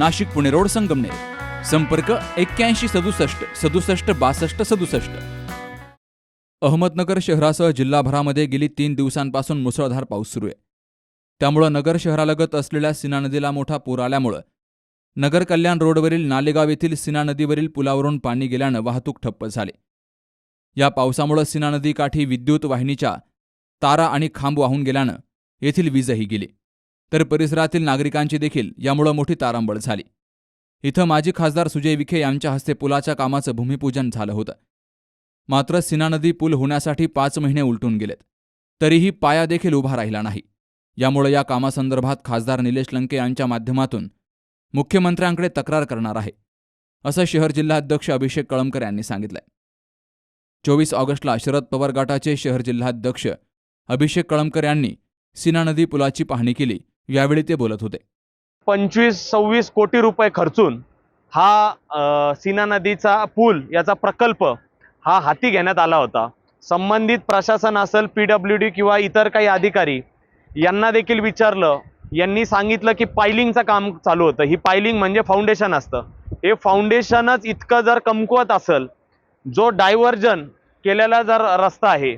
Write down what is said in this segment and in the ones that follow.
Nashik Pune road Sangamner. संपर्क एक्क्याऐंशी सदुसष्ट सदुसष्ट बासष्ट सदुसष्ट. अहमदनगर शहरासह जिल्हाभरामध्ये गेली तीन दिवसांपासून मुसळधार पाऊस सुरू आहे. त्यामुळं नगर शहरालगत असलेल्या सीना नदीला मोठा पूर आल्यामुळं नगर कल्याण रोडवरील नालेगाव येथील सीना नदीवरील पुलावरून पाणी गेल्यानं वाहतूक ठप्प झाली. या पावसामुळं सीना नदीकाठी विद्युत वाहिनीच्या तारा आणि खांब वाहून गेल्यानं येथील वीजही गेली. तर परिसरातील नागरिकांची देखील यामुळं मोठी तारांबळ झाली. इथं माजी खासदार सुजय विखे यांच्या हस्ते पुलाच्या कामाचं भूमिपूजन झालं होतं. मात्र सीना नदी पूल होण्यासाठी पाच महिने उलटून गेलेत. तरीही पाया देखील उभा राहिला नाही. यामुळे या कामासंदर्भात खासदार निलेश लंके यांच्या माध्यमातून मुख्यमंत्र्यांकडे तक्रार करणार आहे असं शहर जिल्हाध्यक्ष अभिषेक कळमकर यांनी सांगितलंय. चोवीस ऑगस्टला शरद पवार गटाचे शहर जिल्हाध्यक्ष अभिषेक कळमकर यांनी सिना नदी पुलाची पाहणी केली यावेळी ते बोलत होते. पंचवीस सव्वीस कोटी रुपये खर्चून हा सीना नदीचा पूल याचा प्रकल्प हा हाती घेण्यात आला होता. संबंधित प्रशासन असेल पी डब्ल्यू डी किंवा इतर काही अधिकारी यांना देखील विचारलं. यांनी सांगितलं की पायलिंगचं काम चालू होतं. ही पायलिंग म्हणजे फाउंडेशन असतं. हे फाउंडेशनच इतकं जर कमकुवत असेल जो डायव्हर्जन केलेला जर रस्ता आहे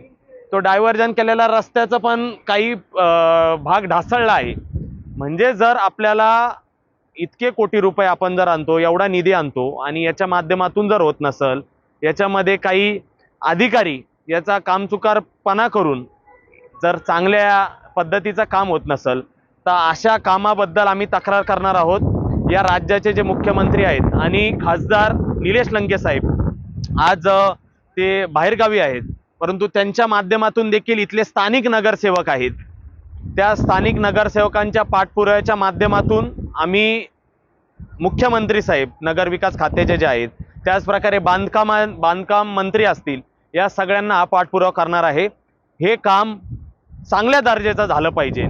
तो डायव्हर्जन केलेला रस्त्याचं पण काही भाग ढासळला आहे. म्हणजे जर आपल्याला इतके कोटी रुपये आपण जर आणतो एवढा निधी आणतो आणि याच्या माध्यमातून जर होत नसल याच्यामध्ये काही अधिकारी याचा कामचुकारपणा करून जर चांगल्या पद्धतीचं काम होत नसल तर अशा कामाबद्दल आम्ही तक्रार करणार आहोत. या राज्याचे जे मुख्यमंत्री आहेत आणि खासदार निलेश लंके साहेब आज ते बाहेरगावी आहेत. परंतु त्यांच्या माध्यमातून देखील इथले स्थानिक नगरसेवक आहेत. त्या स्थानिक नगरसेवकांच्या पाठपुराव्याच्या माध्यमातून आम्ही मुख्यमंत्री साहेब नगरविकास खात्याचे जे आहेत त्याचप्रकारे बांधकाम बांधकाम मंत्री असतील या सगळ्यांना हा पाठपुरावा करणार आहे. हे काम चांगल्या दर्जाचं झालं पाहिजे.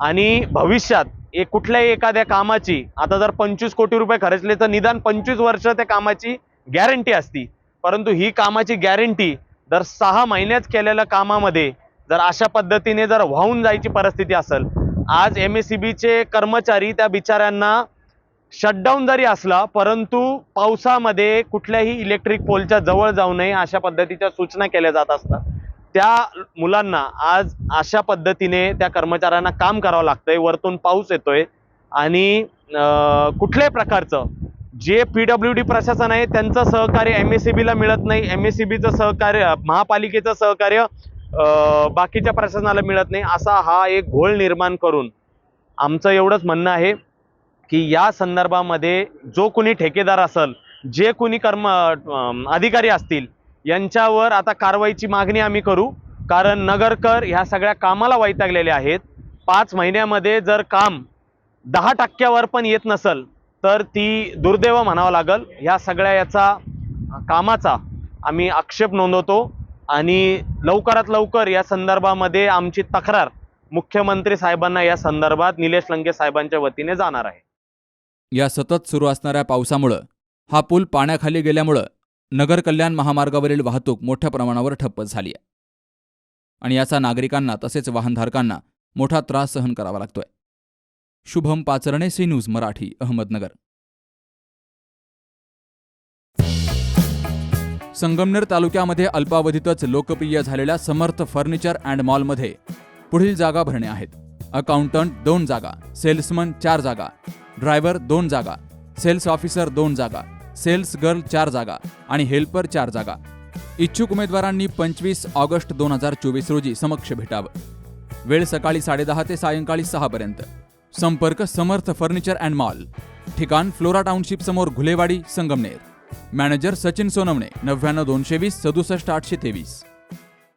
आणि भविष्यात एक कुठल्याही एखाद्या कामाची आता जर पंचवीस कोटी रुपये खर्चले तर निदान पंचवीस वर्ष त्या कामाची गॅरंटी असती. परंतु ही कामाची गॅरंटी दर सहा महिन्यात केलेल्या कामामध्ये जर अशा पद्धतीने जर वाहून जायची परिस्थिती असेल आज एम एस सी बीचे कर्मचारी त्या बिचाऱ्यांना शटडाऊन जरी असला परंतु पावसामध्ये कुठल्याही इलेक्ट्रिक पोलच्या जवळ जाऊ नये अशा पद्धतीच्या सूचना केल्या जात असतात. त्या मुलांना आज अशा पद्धतीने त्या कर्मचाऱ्यांना काम करावं लागतंय वरतून पाऊस येतोय आणि कुठल्याही प्रकारचं जे पी डब्ल्यू डी प्रशासन आहे त्यांचं सहकार्य एम एस सी बीला मिळत नाही. एम एस सी बीचं सहकार्य महापालिकेचं सहकार्य बाकीच्या प्रशासनाला मिळत नाही असा हा एक घोळ निर्माण करून आमचं एवढंच म्हणणं आहे की या संदर्भामध्ये जो कोणी ठेकेदार असेल जे कोणी कर्म अधिकारी असतील यांच्यावर आता कारवाईची मागणी आम्ही करू. कारण नगरकर ह्या सगळ्या कामाला वैतागलेले आहेत. पाच महिन्यामध्ये जर काम दहा टक्क्यावर पण येत नसल तर ती दुर्दैव म्हणावं लागल. ह्या सगळ्या याचा कामाचा आम्ही आक्षेप नोंदवतो. आणि लवकरात लवकर या संदर्भामध्ये आमची तक्रार मुख्यमंत्री साहेबांना या संदर्भात निलेश लंके साहेबांच्या वतीने जाणार आहे. या सतत सुरू असणाऱ्या पावसामुळं हा पूल पाण्याखाली गेल्यामुळं नगर कल्याण महामार्गावरील वाहतूक मोठ्या प्रमाणावर ठप्प झाली आहे. आणि याचा नागरिकांना तसेच वाहनधारकांना मोठा त्रास सहन करावा लागतोय. Shubham Pacharne C news Marathi Ahmednagar. Sangamner तालुक्यामध्ये अल्पावधीतच लोकप्रिय झालेल्या समर्थ फर्निचर अँड मॉलमध्ये पुढील जागा भरणे आहेत. अकाउंटंट दोन जागा सेल्समन चार जागा ड्रायव्हर दोन जागा सेल्स ऑफिसर दोन जागा सेल्स गर्ल चार जागा आणि हेल्पर चार जागा. इच्छुक उमेदवारांनी पंचवीस ऑगस्ट दोन हजार चोवीस रोजी समक्ष भेटावं. वेळ सकाळी साडेदहा ते सायंकाळी सहापर्यंत संपर्क समर्थ फर्निचर अँड मॉल. ठिकाण फ्लोरा टाउनशिप समोर घुलेवाडी संगमनेर. मॅनेजर सचिन सोनवणे नव्याण्णव दोनशे वीस सदुसष्ट आठशे तेवीस.